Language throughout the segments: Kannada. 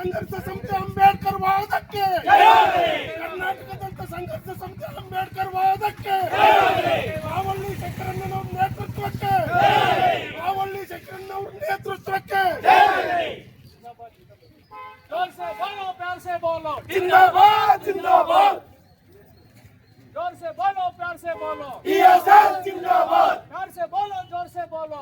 ಸಂಘರ್ಷ ಸಮಿತಿ ಅಂಬೇಡ್ಕರ್ ವಾದಕ್ಕೆ ಕರ್ನಾಟಕ ದಲಿತ ಸಂಘರ್ಷ ಸಮಿತಿ ಅಂಬೇಡ್ಕರ್ ವಾದಕ್ಕೆ ರಾವಳ್ಳಿ ಶಂಕರಣ್ಣನವ್ರ ನೇತೃತ್ವಕ್ಕೆ ರಾವಳ್ಳಿ ಶಂಕರಣ್ಣವ್ರ ನೇತೃತ್ವಕ್ಕೆ जिंदाबाद जिंदाबाद ज़ोर से बोलो प्यार से बोलो जिंदाबाद प्यार से बोलो ज़ोर से बोलो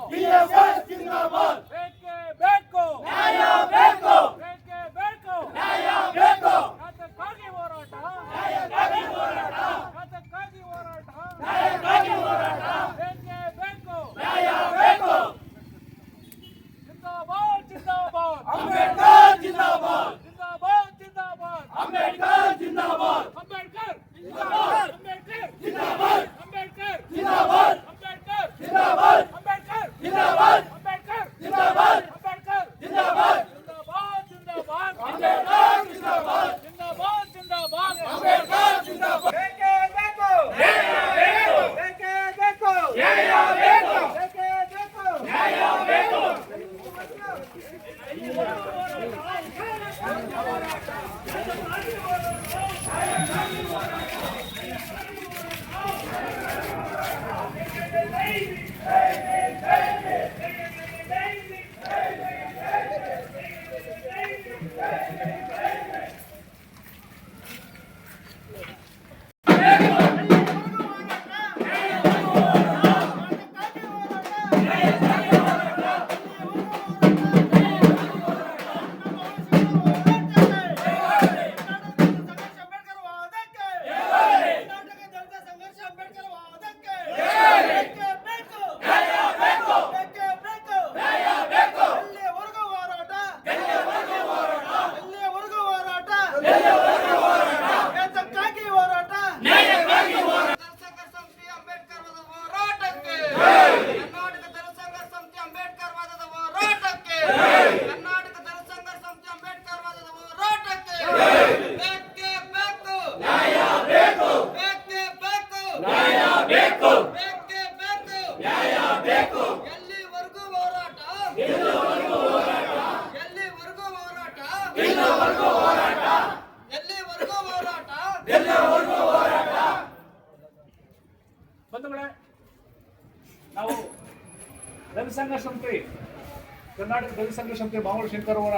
ಸಂಘ ಸಂಸ್ಥೆ ಮಾವಳ ಶಂಕರ್ ಅವರ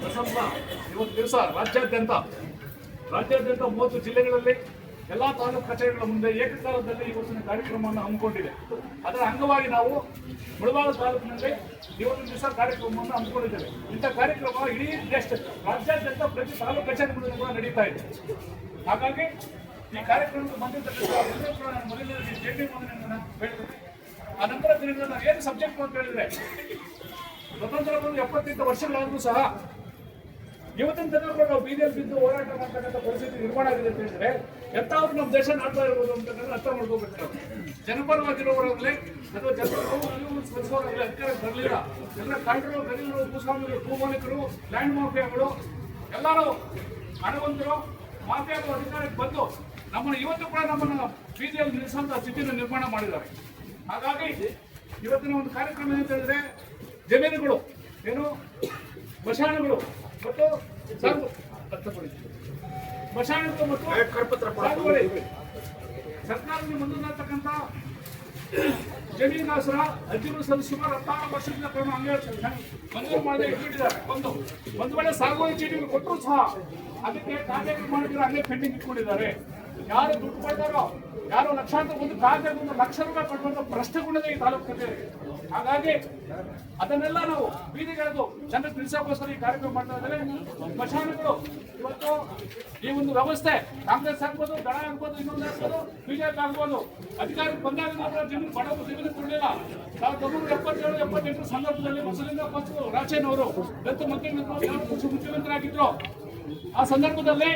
ಪ್ರಸಂಗ ಇವತ್ತು ದಿವಸ ರಾಜ್ಯಾದ್ಯಂತ. ರಾಜ್ಯಾದ್ಯಂತ ಮೂವತ್ತು ಜಿಲ್ಲೆಗಳಲ್ಲಿ ಎಲ್ಲ ತಾಲೂಕು ಕಚೇರಿಗಳ ಮುಂದೆ ಏಕಕಾಲದಲ್ಲಿ ಇವತ್ತಿನ ಕಾರ್ಯಕ್ರಮವನ್ನು ಹಮ್ಮಿಕೊಂಡಿದೆ. ಅದರ ಅಂಗವಾಗಿ ನಾವು ಮುಳಬಾಗ ತಾಲೂಕಿನಲ್ಲಿ ಇವತ್ತು ದಿವಸ ಕಾರ್ಯಕ್ರಮವನ್ನು ಹಮ್ಮಿಕೊಂಡಿದ್ದೇವೆ. ಇಂಥ ಕಾರ್ಯಕ್ರಮ ಇಡೀ ದೇಶ ರಾಜ್ಯಾದ್ಯಂತ ಪ್ರತಿ ತಾಲೂಕು ಕಚೇರಿಗಳಲ್ಲಿ ಕೂಡ ನಡೀತಾ ಇದೆ. ಹಾಗಾಗಿ ಈ ಕಾರ್ಯಕ್ರಮಕ್ಕೆ ನಾನು ಮೊದಲನೇದಾಗಿ ಜೆ ಡಿ ನಾನು ದಿನಗಳಲ್ಲಿ ನಾವು ಏನು ಸಬ್ಜೆಕ್ಟ್ ಅಂತ ಹೇಳಿದ್ರೆ ಸ್ವತಂತ್ರ ಬಂದು ಎಪ್ಪತ್ತೆಂಟು ವರ್ಷಗಳಾದರೂ ಸಹ ಇವತ್ತಿನ ದಿನ ಕೂಡ ನಾವು ಬೀದಿಯಲ್ಲಿ ಬಿದ್ದು ಹೋರಾಟ ಮಾಡ್ತಕ್ಕಂಥ ಪರಿಸ್ಥಿತಿ ನಿರ್ಮಾಣ ಆಗಿದೆ ಅಂತ ಹೇಳಿದ್ರೆ ಎಂತಾದ್ರೂ ನಮ್ಮ ದೇಶ ನಾಡ್ತಾ ಇರ್ಬೋದು ಅಂತ ಅರ್ಥ ಮಾಡ್ಕೋಬೇಕು ಜನಪರವಾಗಿರೋವರಾಗಲಿ ಅಥವಾ ಜನಪರ ಸ್ಪರ್ಶವಾಗಲಿ ಅಧಿಕಾರ ಬರಲಿಲ್ಲ. ಎಲ್ಲ ಕಾಂಟ್ರೋ ಗರೀಬರು ಭೂಸ್ವಾಮಿಗಳು ಭೂಮಾಲೀಕರು ಲ್ಯಾಂಡ್ ಮಾಫಿಯಾಗಳು, ಎಲ್ಲರೂ ಹಣವಂತರು ಮಾಫಿಯಾಗಳು ಅಧಿಕಾರಕ್ಕೆ ಬಂದು ನಮ್ಮನ್ನು ಇವತ್ತು ಕೂಡ ನಮ್ಮನ್ನು ಬೀದಿಯಲ್ಲಿ ನಿಲ್ಲಿಸುವಂತಹ ಸ್ಥಿತಿಯನ್ನು ನಿರ್ಮಾಣ ಮಾಡಿದ್ದಾರೆ. ಹಾಗಾಗಿ ಇವತ್ತಿನ ಒಂದು ಕಾರ್ಯಕ್ರಮ ಏನಂತ ಹೇಳಿದ್ರೆ ಜಮೀನುಗಳು ಏನು ಮಶಾನಗಳು ಮತ್ತು. ಸ್ಮಶಾನಗಳು ಮತ್ತು ಸಾಗುವಳಿ. ಸರ್ಕಾರದಲ್ಲಿ ಮಂಜೂರಾಗ್ತಕ್ಕಂಥ ಜಮೀನಾಸರ ಅರ್ಜಿಗಳು ಸುಮಾರು ಹತ್ತಾರು ವರ್ಷದಿಂದ ಕ್ರಮ ಮಂಜೂರು ಮಾಡದೆ ಇಟ್ಬಿಟ್ಟಿದ್ದಾರೆ ಒಂದು ಒಂದು ವೇಳೆ ಸಾಗುವಳಿ ಚೀಟಿಗಳು ಕೊಟ್ಟರು ಸಹ ಅದಕ್ಕೆ ಕಾರ್ಯಕ್ರಮ ಮಾಡಿದ್ರೆ ಅಲ್ಲೇ ಪೆಂಡಿಂಗ್ ಇಟ್ಕೊಂಡಿದ್ದಾರೆ ಯಾರು ದುಡ್ಡು ಪಡೆದಾರೋ ಯಾರು ಲಕ್ಷಾಂತರ ಒಂದು ಕಾರ್ಯ ಒಂದು ಲಕ್ಷ ರೂಪಾಯಿ ಕಟ್ಟುವಂತ ಪ್ರಶ್ನೆ ಕೂಡ ಈ ತಾಲೂಕು ಹಾಗಾಗಿ ಅದನ್ನೆಲ್ಲ ನಾವು ಬೀದಿಗೆಳೆದು ಜನರು ತಿಳಿಸೋಕ್ಕೋಸ್ಕರ ಈ ಕಾರ್ಯಕ್ರಮ ಮಾಡ್ತಾ ಇದ್ದಾರೆ ಸ್ಮಶಾನಗಳು ಇವತ್ತು ಈ ಒಂದು ವ್ಯವಸ್ಥೆ ಕಾಂಗ್ರೆಸ್ ಆಗ್ಬೋದು, ದಳ ಆಗ್ಬೋದು, ಇನ್ನೊಂದು ಆಗ್ಬೋದು, ಬಿಜೆಪಿ ಆಗ್ಬೋದು. ಅಧಿಕಾರಕ್ಕೆ ಬಂದಾಗ ಜನರು ಬಡವರು ಜಮೀನು ಕೊಡಲಿಲ್ಲ. ಸಾವಿರದ ಒಂಬೈನೂರ ಎಪ್ಪತ್ತೇಳು, ಎಪ್ಪತ್ತೆಂಟರ ಸಂದರ್ಭದಲ್ಲಿ ಮುಸಲಿಂಗ ಪಕ್ಷ ರಾಜೇನವರು ದತ್ತು ಮಂತ್ರಿ ಮುಖ್ಯಮಂತ್ರಿ ಆಗಿದ್ರು ಆ ಸಂದರ್ಭದಲ್ಲಿ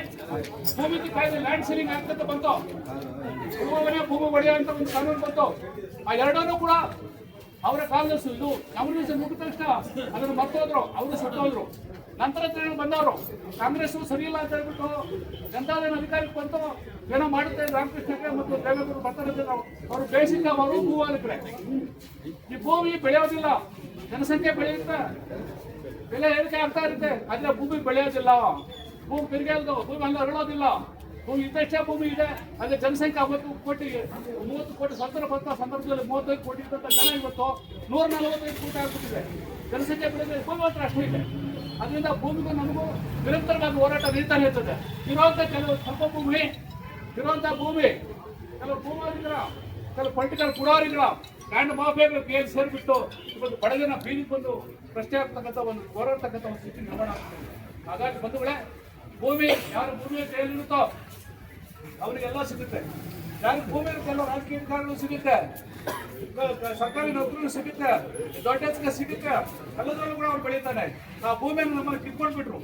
ಭೂಮಿ ಕಾಯ್ದೆ ಲ್ಯಾಂಡ್ ಸೀಲಿಂಗ್ ಆಗ್ತಂತ ಬಂತು. ಭೂಮಿ ಭೂಮಿ ಒಡೆಯ ಅಂತ ಒಂದು ಕಾನೂನು ಬಂತು. ಆ ಎರಡನ್ನೂ ಕೂಡ ಅವರ ಕಾಂಗ್ರೆಸ್ ಇದು ಕಾಂಗ್ರೆಸ್ ಮುಗಿದ ತಕ್ಷಣ ಅದನ್ನು ಮರ್ತೋದ್ರು, ಅವರು ಸತ್ತೋದ್ರು. ನಂತರ ಬಂದವರು. ಕಾಂಗ್ರೆಸ್ ಸರಿ ಇಲ್ಲ ಅಂತ ಹೇಳ್ಬಿಟ್ಟು ಜನತಾದಳ ಅಧಿಕಾರಕ್ಕೆ ಬಂತು. ಏನೋ ಮಾಡುತ್ತೆ ರಾಮಕೃಷ್ಣ ಮತ್ತು ದೇವೇಗೌಡರು ಬರ್ತಾರೆ ಅವರು ಬೇಸಿಕ್ ಅವರು ಭೂಮಾಲೀಕರೇ ಈ ಭೂಮಿ ಬೆಳೆಯೋದಿಲ್ಲ. ಜನಸಂಖ್ಯೆ ಬೆಳೆಯುತ್ತೆ. ಬೆಲೆ ಏರಿಕೆ ಆಗ್ತಾ ಇರುತ್ತೆ. ಆದರೆ ಭೂಮಿ ಬೆಳೆಯೋದಿಲ್ಲ. ಭೂಮಿ ತಿರುಗೇಲ್ದು ಭೂಮಿ ಹಂಗೆ ಅರಳೋದಿಲ್ಲ. ಭೂಮಿ ಇದ್ದಷ್ಟೇ ಭೂಮಿ ಇದೆ. ಅದೇ ಜನಸಂಖ್ಯೆ ಅವತ್ತು ಕೋಟಿ, ಮೂವತ್ತು ಕೋಟಿ ಸ್ವತಂತ್ರ ಬಂತ ಸಂದರ್ಭದಲ್ಲಿ ಮೂವತ್ತೈದು ಕೋಟಿ ಇದ್ದಂಥ ಜನ ಇವತ್ತು ನೂರ ನಲವತ್ತೈದು ಕೋಟಿ ಆಗ್ಬಿಟ್ಟಿದೆ. ಜನಸಂಖ್ಯೆ ಬೆಳೆದ ಭೂಮಿ ಮಾತ್ರ ಅಷ್ಟೇ ಇದೆ. ಅದರಿಂದ ಭೂಮಿಗೂ ನಮಗೂ ನಿರಂತರವಾಗಿ ಹೋರಾಟ ನಡೀತಾ ಇರ್ತದೆ. ಇರುವಂಥ ಕೆಲವು ಸ್ವಲ್ಪ ಭೂಮಿ ಇರುವಂಥ ಭೂಮಿ, ಕೆಲವು ಭೂಮಾಲಿಕರ ಕೆಲವು ಪೊಲಿಟಿಕಲ್ ಪುಡಾರಿಗಳ ಲ್ಯಾಂಡ್ ಮಾಫಿಯಾಗಳ ಕೈಯಲ್ಲಿ ಸೇರಿಬಿಟ್ಟು ಇವತ್ತು ಬಡಜನ ಬಂದು ಪ್ರಶ್ನೆ ಆಗ್ತಕ್ಕಂಥ ಒಂದು ಹೋರಾಡ್ತಕ್ಕಂಥ ಒಂದು ಸ್ಥಿತಿ ನಿರ್ಮಾಣ ಆಗ್ತದೆ ಹಾಗಾಗಿ ಬಂಧುಗಳೇ ಭೂಮಿ, ಯಾರು ಭೂಮಿಯ ಹೇಳಿರುತ್ತೋ ಅವರಿಗೆಲ್ಲ ಸಿಗುತ್ತೆ. ಯಾರು ಭೂಮಿ ಅಂತ ರಾಜಕೀಯ ಅಧಿಕಾರಿಗಳು ಸಿಗುತ್ತೆ ಸರ್ಕಾರಿ ನೌಕರಿಗಳು ಸಿಗುತ್ತೆ. ದೊಡ್ಡ ಸಿಗುತ್ತೆ. ಎಲ್ಲದರಲ್ಲೂ ಕೂಡ ಅವ್ರು ಬೆಳೀತಾನೆ. ಆ ಭೂಮಿಯನ್ನು ನಮ್ಮನ್ನು ಕಿತ್ಕೊಂಡ್ಬಿಟ್ರು.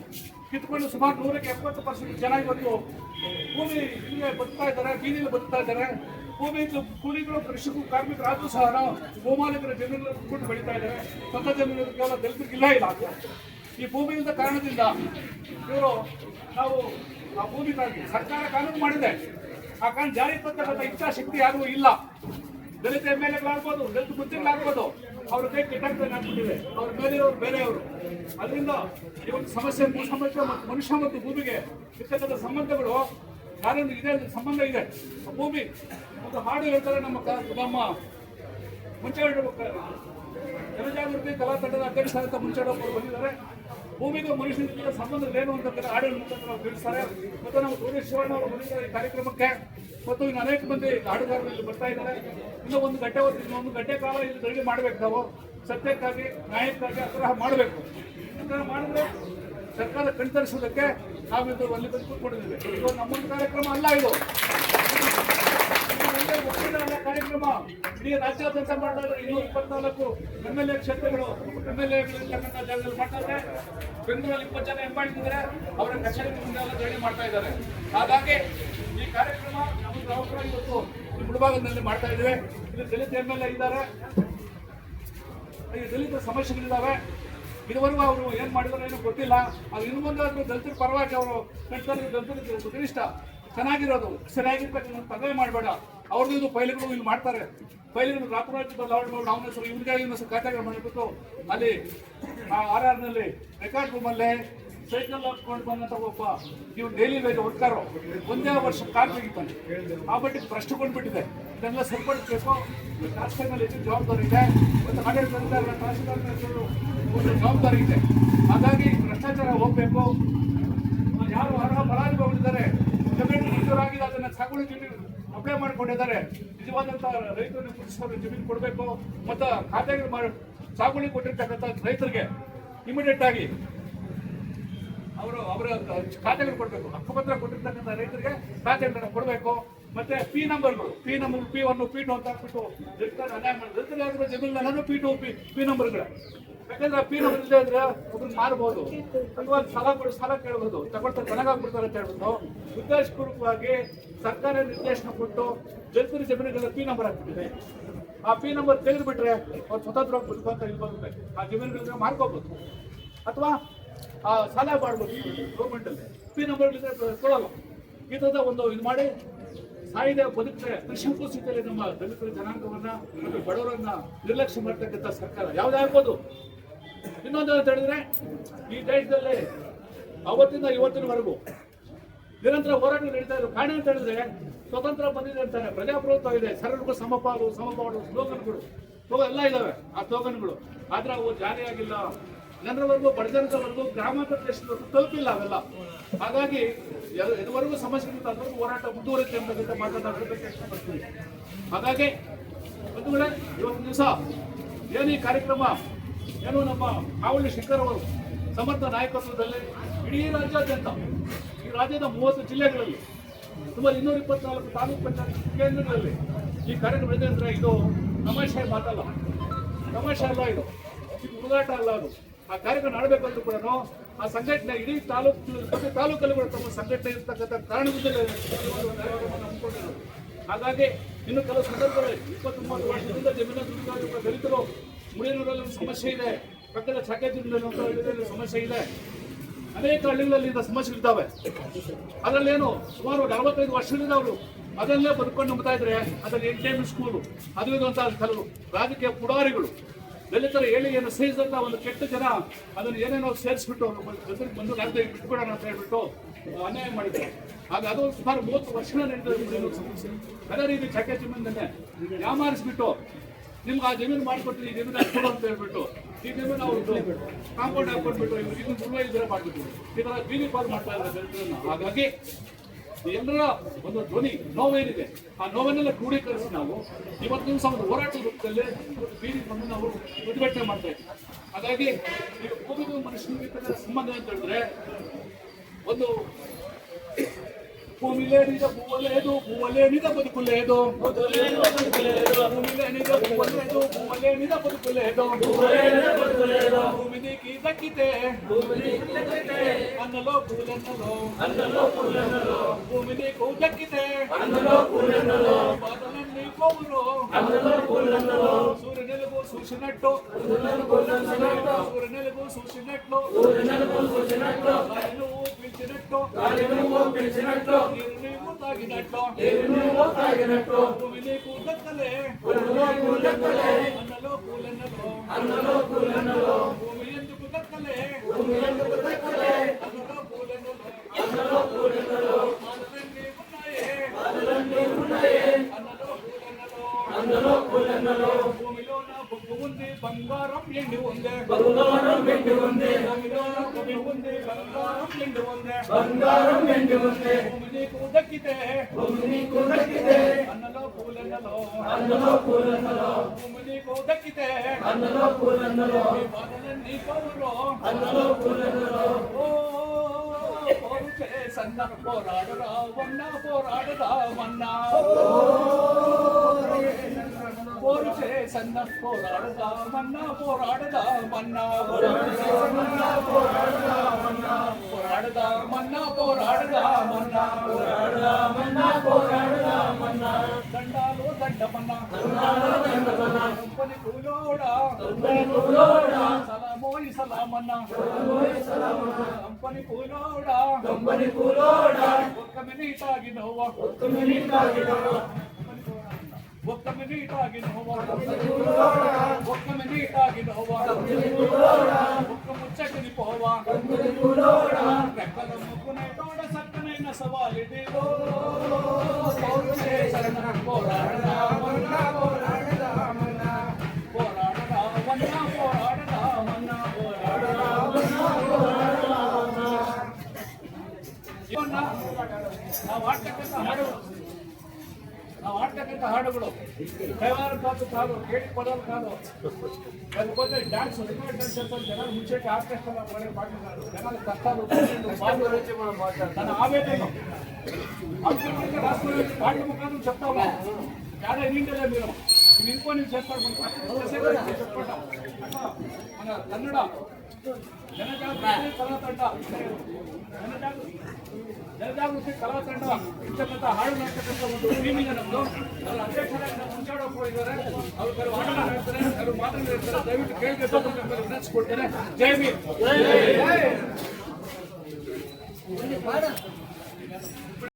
ಕಿತ್ಕೊಂಡು ಸುಮಾರು ನೂರಕ್ಕೆ ಎಪ್ಪತ್ತು ಪರ್ಸೆಂಟ್ ಜನ ಇವತ್ತು ಭೂಮಿ ಇಲ್ಲೇ ಬದುಕ್ತಾ ಇದ್ದಾರೆ ಬೀದಿಲಿ ಬದುಕ್ತಾ ಇದ್ದಾರೆ. ಭೂಮಿ ಕೂಲಿಗಳು ಕೃಷಿಕರು ಕಾರ್ಮಿಕರಾದರೂ ಸಹ ನಾವು ಭೂಮಾಲೀಕರ ಜಮೀನು ಕುತ್ಕೊಂಡು ಬೆಳೀತಾ ಇದ್ದಾರೆ. ಸ್ವಂತ ಜಮೀನು ಕೇವಲ ದಲಿತರಿಗೆ ಇಲ್ಲ ಇಲ್ಲ. ಈ ಭೂಮಿ ಇಲ್ಲದ ಕಾರಣದಿಂದ ಇವರು ನಾವು ಆ ಭೂಮಿಗಾಗಿ ಸರ್ಕಾರ ಕಾನೂನು ಮಾಡಿದೆ. ಆ ಕಾನೂನು ಜಾರಿ ಬರ್ತಕ್ಕಂಥ ಇಚ್ಛಾಶಕ್ತಿ ಯಾರಿಗೂ ಇಲ್ಲ. ದಲಿತ ಎಂ ಎಲ್ ಎಗಳಾಗ್ಬೋದು, ದಲಿತ ಮಂತ್ರಿಗಳಾಗ್ಬೋದು ಅವ್ರ ಕೈ ಕೆಟ್ಟಾಗ್ತದೆ ಅವ್ರ ಮೇಲೆಯವರು ಬೇರೆಯವರು. ಅದರಿಂದ ಈ ಒಂದು ಸಮಸ್ಯೆ ಭೂ ಸಮಸ್ಯೆ ಮತ್ತು ಮನುಷ್ಯ ಮತ್ತು ಭೂಮಿಗೆ ಇರ್ತಕ್ಕಂಥ ಸಂಬಂಧಗಳು ಕಾನೂನು ಇದೆ ಸಂಬಂಧ ಇದೆ. ಆ ಭೂಮಿ ಒಂದು ಹಾಡು ಹೇಳ್ತಾರೆ ನಮ್ಮ ನಮ್ಮ ಮುಂಚೆ ಜನಜಾಗೃತಿ ಕಲಾ ತಂಡದ ಅಧ್ಯಕ್ಷ ಮುಂಚೆ ಬಂದಿದ್ದಾರೆ. ಭೂಮಿಗೂ ಮನುಷ್ಯನಿಗೆ ಸಂಬಂಧವೇನು ಅಂತ ಹಾಡಿನ ಮುಖಾಂತರ ನಾವು ತಿಳಿಸ್ತಾರೆ. ಮತ್ತು ನಮ್ಮ ಶಿವಣ್ಣ ಅವರು ಬಂದಿದ್ದಾರೆ ಈ ಕಾರ್ಯಕ್ರಮಕ್ಕೆ. ಮತ್ತು ಇನ್ನು ಅನೇಕ ಮಂದಿ ಹಾಡುಗಾರರು ಇಲ್ಲಿ ಬರ್ತಾ ಇದ್ದಾರೆ. ಇನ್ನು ಒಂದು ಗಂಟೆ ಹೊತ್ತು ಒಂದು ಗಂಟೆ ಕಾಲ ಇಲ್ಲಿ ಧರಣಿ ಮಾಡಬೇಕು ನಾವು. ಸತ್ಯಕ್ಕಾಗಿ, ನ್ಯಾಯಕ್ಕಾಗಿ ಆ ತರಹ ಮಾಡಬೇಕು. ಆ ಥರ ಮಾಡಿದ್ರೆ ಸರ್ಕಾರ ಕಣ್ತರಿಸೋದಕ್ಕೆ ನಾವಿದು ಅಲ್ಲಿ ಬಂದು ಕೂತ್ಕೊಂಡಿದ್ದೀವಿ. ಇದು ನಮ್ಮೊಂದು ಕಾರ್ಯಕ್ರಮ ಅಲ್ಲ ಇದು. ಕಾರ್ಯಕ್ರಮ ಇಡೀ ರಾಜ್ಯಾದ್ಯಂತ ಮಾಡಿದ್ರೆ ಇನ್ನೂರ ಇಪ್ಪತ್ನಾಲ್ಕು ಎಂ ಎಲ್ ಎ ಕ್ಷೇತ್ರಗಳು ಎಂ ಎಲ್ ಎಗಳಿರ್ತಕ್ಕಂಥ ಜಾಗದಲ್ಲಿ ಮಾಡ್ತಾರೆ. ಬೆಂಗಳೂರಲ್ಲಿ ಇಪ್ಪತ್ತು ಜನ ಎಂ ಇದ್ದಾರೆ ಅವರ ಕಚೇರಿ ಮುಂದೆ ಎಲ್ಲ ಧರಣಿ ಮಾಡ್ತಾ ಇದ್ದಾರೆ. ಹಾಗಾಗಿ ಈ ಕಾರ್ಯಕ್ರಮ ನಮ್ಮ ಅವಸರ ಇವತ್ತು ಮುಳಭಾಗದಲ್ಲಿ ಮಾಡ್ತಾ ಇದ್ದೇವೆ. ಇಲ್ಲಿ ದಲಿತ ಎಂ ಎಲ್ ಎ ಇದ್ದಾರೆ. ದಲಿತ ಸಮಸ್ಯೆಗಳಿದ್ದಾವೆ. ಇದುವರೆಗೂ ಅವರು ಏನು ಮಾಡಿದ್ರು ಏನು ಗೊತ್ತಿಲ್ಲ. ಅದು ಇನ್ನು ಮುಂದೆ ಆದ್ರೂ ದಲಿತರ ಪರವಾಗಿ ಅವರು ಕಟ್ಟಿದ್ರು ದಲಿತರಿಗೆ ಕನಿಷ್ಠ ಚೆನ್ನಾಗಿರೋದು. ಸರಿಯಾಗಿರ್ತಕ್ಕಂಥ ತೊಂದರೆ ಮಾಡಬೇಡ. ಅವ್ರದ್ದು ಇದು ಫೈಲ್ಗಳು ಇಲ್ಲಿ ಮಾಡ್ತಾರೆ. ಫೈಲ್ಗಳು ರಾತ್ರಿ ಬದಲಾವಣೆ ಮಾಡಿ ನಾವು ಹೆಸರು ಇವ್ರಿಗೆ ಇವನ ಹೆಸರು ಖಾತೆಗಳು ಮಾಡಿಬಿಟ್ಟು ಅಲ್ಲಿ ಆರ್ ಆರ್ನಲ್ಲಿ ರೆಕಾರ್ಡ್ ರೂಮಲ್ಲೇ ಸೈಕಲ್ ಹಾಕೊಂಡು ಬಂದಂತ ಒಬ್ಬ ನೀವು ಡೈಲಿ ವೇಜ್ ವರ್ಕರು ಒಂದೇ ವರ್ಷ ಕಾರ್ ತೆಗಿತಾನೆ. ಆ ಮಟ್ಟಿಗೆ ಭ್ರಷ್ಟ ಕೊಂಡ್ಬಿಟ್ಟಿದೆ ಇದೆಲ್ಲ ಸರಿಪಡಿಸಬೇಕು. ಶಾಸಕರ ಹೆಚ್ಚು ಜವಾಬ್ದಾರಿ ಇದೆ. ಮತ್ತು ಆಡಳಿತದಿಂದ ಮೇಲೆ ಒಂದು ಜವಾಬ್ದಾರಿ ಇದೆ. ಹಾಗಾಗಿ ಭ್ರಷ್ಟಾಚಾರ ಹೋಗಬೇಕು. ಯಾರು ಅರ್ಹ ಫಲಾನುಭವಿಗಳಿದ್ದಾರೆ ಕಮಿಟಿ ಮಂಜೂರಾಗಿದೆ ಅದನ್ನ ಸಾಗುವಳಿ ಅಪ್ಲೈ ಮಾಡಿಕೊಂಡಿದ್ದಾರೆ. ನಿಜವಾದಂಥ ರೈತರನ್ನು ಗುರುತಿಸಿಕೊಂಡು ಜಮೀನು ಕೊಡಬೇಕು ಮತ್ತು ಖಾತೆಗೆ ಮಾಡಿ ಸಾಗುವಳಿ ಕೊಟ್ಟಿರ್ತಕ್ಕಂಥ ರೈತರಿಗೆ ಇಮಿಡಿಯೇಟ್ ಆಗಿ ಅವರು ಅವರ ಖಾತೆಗಳು ಕೊಡಬೇಕು. ಹಕ್ಕುಪತ್ರ ಕೊಟ್ಟಿರ್ತಕ್ಕಂಥ ರೈತರಿಗೆ ಖಾತೆಗಳನ್ನ ಕೊಡಬೇಕು. ಮತ್ತೆ P ನಂಬರ್ಗಳು P number P one P two ಅಂತ ಹಾಕ್ಬಿಟ್ಟು ರೈತರ ಅನ್ಯಾಯ ಮಾಡಿ ರೈತರಿಗೆ ಜಮೀನು ಪಿ ಟು ಪಿ ಪಿ ನಂಬರ್ಗಳು ಯಾಕಂದ್ರೆ ಪಿ ನಂಬರ್ ಇಲ್ಲದೆ ಇದ್ರೆ ಒಬ್ರು ಮಾರ್ಬೋದು. ಅಥವಾ ಸಾಲ ಕೊಡಿ, ಸಾಲ ಕೇಳ್ಬೋದು. ತಗೊಳ್ತಾರೆ ಚೆನ್ನಾಗಾಗ್ಬಿಡ್ತಾರೆ ಅಂತ ಹೇಳ್ಬಿಟ್ಟು ಉದ್ದೇಶಪೂರ್ವಕವಾಗಿ ಸರ್ಕಾರ ನಿರ್ದೇಶನ ಕೊಟ್ಟು ರೈತರ ಜಮೀನುಗಳ ಪಿ ನಂಬರ್ ಹಾಕ್ಬಿಟ್ಟಿದೆ. ಆ ಪಿ ನಂಬರ್ ತೆಗೆದುಬಿಟ್ರೆ ಅವ್ರು ಸ್ವತಂತ್ರವಾಗಿ ಬದುಕುವಂತ ಇಲ್ಲಿ ಆ ಜಮೀನುಗಳನ್ನ ಮಾರ್ಕೋಬೋದು. ಅಥವಾ ಆ ಸಾಲ ಮಾಡ್ಬೋದು ಗೌರ್ಮೆಂಟಲ್ಲಿ ಪಿ ನಂಬರ್ ಕೊಡಲ್ಲ. ಈ ಥರದ ಒಂದು ಇದು ಮಾಡಿ ಸಾಯಿದೆ ಬದುಕ್ತಾರೆ ಕೃಷಿಕೂ ಸ್ಥಿತಿಯಲ್ಲಿ ನಮ್ಮ ದಲಿತರ ಜನಾಂಗವನ್ನ ಬಡವರನ್ನ ನಿರ್ಲಕ್ಷ್ಯ ಮಾಡ್ತಕ್ಕಂಥ ಸರ್ಕಾರ. ಯಾವುದೇ ಆಗ್ಬೋದು? ಇನ್ನೊಂದು ಅಂತ ಹೇಳಿದ್ರೆ, ಈ ದೇಶದಲ್ಲಿ ಅವತ್ತಿಂದ ಇವತ್ತಿನವರೆಗೂ ನಿರಂತರ ಹೋರಾಟ ನಡೀತಾ ಇರೋ ಕಾರಣ ಅಂತ ಹೇಳಿದ್ರೆ, ಸ್ವತಂತ್ರ ಬಂದಿದೆ ಅಂತಾರೆ ಪ್ರಜಾಪ್ರಭುತ್ವ ಇದೆ. ಸರ್ವರಿಗೂ ಸಮಪಾಲು ಸಮಪಾಡು ಸ್ಲೋಗನ್ಗಳು. ಸ್ಲೋಗನ್ ಎಲ್ಲ ಇದಾವೆ ಆ ಸ್ಲೋಗನ್ಗಳು. ಆದ್ರೆ ಅವು ಜಾರಿಯಾಗಿಲ್ಲ. ಜನರವರೆಗೂ ಬಡಜನದವರೆಗೂ ಗ್ರಾಮಾಂತರ ದೇಶದವರೆಗೂ ತಲುಪಿಲ್ಲ ಅವೆಲ್ಲ. ಹಾಗಾಗಿ ಇದುವರೆಗೂ ಸಮಸ್ಯೆ ಅದುವರೆಗೂ ಹೋರಾಟ ಮುಂದುವರಿಕೆ ಅಂತಕ್ಕಂಥ ಮಾತನ್ನ ಹೇಳೋದಕ್ಕೆ ಹಾಗಾಗಿ ಹಾಗಾಗಿ ವೇಳೆ ಇವತ್ತು ದಿವಸ ಏನು ಕಾರ್ಯಕ್ರಮ? ಏನು ನಮ್ಮ ಕಾವಳಿ ಶಂಕರ್ ಅವರು ಸಮರ್ಥ ನಾಯಕತ್ವದಲ್ಲಿ ಇಡೀ ರಾಜ್ಯಾದ್ಯಂತ, ಈ ರಾಜ್ಯದ ಮೂವತ್ತು ಜಿಲ್ಲೆಗಳಲ್ಲಿ, ಸುಮಾರು ಇನ್ನೂರ ಇಪ್ಪತ್ನಾಲ್ಕು ತಾಲೂಕು ಪಂಚಾಯತ್ ಕೇಂದ್ರಗಳಲ್ಲಿ ಈ ಕಾರ್ಯಕ್ರಮ ಇದೆ ಇದು ತಮಾಷೆ ಮಾತಲ್ಲ. ತಮಾಷೆ ಅಲ್ಲ ಇದು. ಇದು ಹುಡುಗಾಟ ಅಲ್ಲ ಅದು. ಆ ಕಾರ್ಯಕ್ರಮ ಆಡಬೇಕಂದ್ರೂ ಕೂಡ ಆ ಸಂಘಟನೆ ಇಡೀ ತಾಲೂಕು, ಪ್ರತಿ ತಾಲೂಕಲ್ಲಿ ಕೂಡ ತಮ್ಮ ಸಂಘಟನೆ ಇರ್ತಕ್ಕಂಥ ಕಾರಣದಿಂದಲೇ ಹಾಗಾಗಿ ಇನ್ನು ಕೆಲವು ಸಂದರ್ಭಗಳಲ್ಲಿ ಇಪ್ಪತ್ತು ಮೂವತ್ತು ವರ್ಷದಿಂದ ಜಮೀನು ದಲಿತರು ಮುಳಿನೂರಲ್ಲಿ ಒಂದು ಸಮಸ್ಯೆ ಇದೆ. ಪಕ್ಕದ ಹಳ್ಳಿಯಲ್ಲಿ ಸಮಸ್ಯೆ ಇದೆ. ಅನೇಕ ಹಳ್ಳಿಗಳಲ್ಲಿ ಸಮಸ್ಯೆಗಳಿದ್ದಾವೆ ಅದರಲ್ಲೇನು ಸುಮಾರು ನಲವತ್ತೈದು ವರ್ಷಗಳಿಂದ ಅವರು ಅದನ್ನೇ ಬದುಕೊಂಡು ನಂಬ್ತಾ ಇದ್ರೆ ಅದರಲ್ಲಿ ಎಂಟೇಮ್ ಸ್ಕೂಲು ಅದು ಇದು ಕೆಲವು ರಾಜಕೀಯ ಪುಡಾರಿಗಳು. ದಲಿತರ ಏಳಿಗೆಯನ್ನು ಸಹಿಸಿದಂತ ಒಂದು ಕೆಟ್ಟ ಜನ ಅದನ್ನು ಏನೇನೋ ಸೇರಿಸ್ಬಿಟ್ಟು ಅವರು ಬಂದು ರಾಜ್ಯ ಬಿಟ್ಬಿಡೋಣ ಅಂತ ಹೇಳ್ಬಿಟ್ಟು ಅನ್ಯಾಯ ಮಾಡಿದ್ದಾರೆ. ಆಗ ಅದು ಸುಮಾರು ಮೂವತ್ತು ವರ್ಷಗಳ ನಡೆದ ಸಮಸ್ಯೆ. ಅದೇ ರೀತಿ ಚಕ್ಕೆ ಜಮೀನನ್ನೇ ಯಾಮಾರಿಸ್ಬಿಟ್ಟು ನಿಮ್ಗೆ ಆ ಜಮೀನು ಮಾಡಿಕೊಟ್ಟಿರಿ, ಈ ಜಮೀನು ಕೊಡು ಅಂತ ಹೇಳ್ಬಿಟ್ಟು, ಈ ಜಮೀನು ಅವ್ರು ಕಾಂಪೌಂಡ್ ಹಾಕೊಂಡ್ಬಿಟ್ಟು ಇವ್ರು ಇದನ್ನು ಸುಳ್ಳು ಇದ್ರೆ ಮಾಡಿಬಿಟ್ಟು ಈ ಥರ ಬೀದಿ ಪಾಲ್ ಮಾಡ್ತಾ ಇದ್ದಾರೆ ದಲಿತರನ್ನ. ಹಾಗಾಗಿ ಎಲ್ಲರ ಒಂದು ಧ್ವನಿ, ನೋವೇನಿದೆ. ಆ ನೋವನ್ನೆಲ್ಲ ಕ್ರೋಢೀಕರಿಸಿ ನಾವು ಇವತ್ತು ದಿವಸ ಒಂದು ಹೋರಾಟದ ರೂಪದಲ್ಲಿ ಬೀದಿ ಬಂದು ನಾವು ಪ್ರತಿಭಟನೆ ಮಾಡ್ತಾ ಇದ್ದೀವಿ ಹಾಗಾಗಿ ಭೂಮಿಗೂ ಮನುಷ್ಯನಿಗೆ ಸಂಬಂಧ ಅಂತ ಹೇಳಿದ್ರೆ ಒಂದು భూమి లేనిద పువ్వు లేదు పువ్వు లేనిద బతుకు లేదు భూమి లేనిద పువ్వు లేదు పువ్వు లేనిద అన్నలో అన్నలో భూమి నీకు దక్కితే అన్నలో పూలన్నలో బాధలన్నీ పోవులో. చూసినట్టు చూసినట్లు సూర్యునెలుగు చూసినట్లు పిలిచినట్టు నువ్వు పిలిచినట్టు నువ్వు తాగినట్టు నువ్వు తాగినట్టు నువ్వు నీకు దక్కలే నువ్వు దక్కలే అన్నలో కూలన్నలో. అన్నలో కూలన్నలో. భూమి ఎందుకు దక్కలే భూమి ఎందుకు దక్కలే దక్కితే అన్నలో పూలన్నలో అన్నలో పూలన్నలో భూమి నీకు దక్కితే అన్నలో పూలన్నలో అన్నలో పూలన్నలో సన్న పోరాడు రావన్న పోరాడు రావన్న పోరు చేసన్న పోరాడు రామన్న పోరాడు రామన్న పోరాడు రామన్న పోరాడు రామన్న పోరాడు రామన్న పోరాడు రామన్న దండా దండమన్నా కంపని కూలోడా? సలామోయి సలామన్నా? కంపని కూలోడా? కంపని కూలోడా ఒక్క మినిట్ ఆగినవ్వా ఒక్క మినిట్ ఆగినవ్వా ఒక్క మినిట్ ఆగినవ్వా ఒక్క మినిట్ ఆగినవ్వా ఒక్క ముచ్చటిని పోవా. రెక్కల ముక్కునే తోడ ಗೆಲುವಿನ ಸವಾಲಿದೆಯೋ ಮನ್ನ ನಾವು ಆಡ್ತಕ್ಕಂಥ ಹಾಡುಗಳು. ನಾವು ಆಡ್ತಕ್ಕಂಥ ಹಾಡುಗಳು. కాదు కాదు కేటీ పదాలు కాదు. లేకపోతే డాన్స్ రికార్డ్ డాన్స్ జనాలు ముచ్చేటి ఆర్కెస్ట్రాలో పడే పాటలు కాదు. జనాలు కష్టాలు గురించి మనం ఆవేదన. చెప్తాము మీరు? ఇది ఇంకో నేను చేస్తాను చెప్పండి మన కన్నడ ಜನಜಾಗೃತಿ ಕಲಾ ತಂಡ ಜನಜಾಗೃತಿ ಜನಜಾಗೃತಿ ಕಲಾ ತಂಡ ಇರ್ತಕ್ಕಂಥ ಹಾಡು ಮಾಡ್ತಕ್ಕಂಥ ಒಂದು ಟೀಮ್ ಇದೆ ನಮ್ದು ಅದ್ರ ಅಧ್ಯಕ್ಷರಾಗಿ ನಾವು ಮುಂಚಾಡೋಕೆ ಹೋಗಿದ್ದಾರೆ ಅವ್ರು ಕೆಲವು ಹಾಡನ್ನ ಹೇಳ್ತಾರೆ ಕೆಲವು ಮಾತನ್ನ ಹೇಳ್ತಾರೆ ದಯವಿಟ್ಟು ಕೇಳಿದ್ರೆ ವಿನಂತಿಸ್ಕೊಡ್ತೇನೆ ಜೈ ಭೀಮ್ ಪಾಡ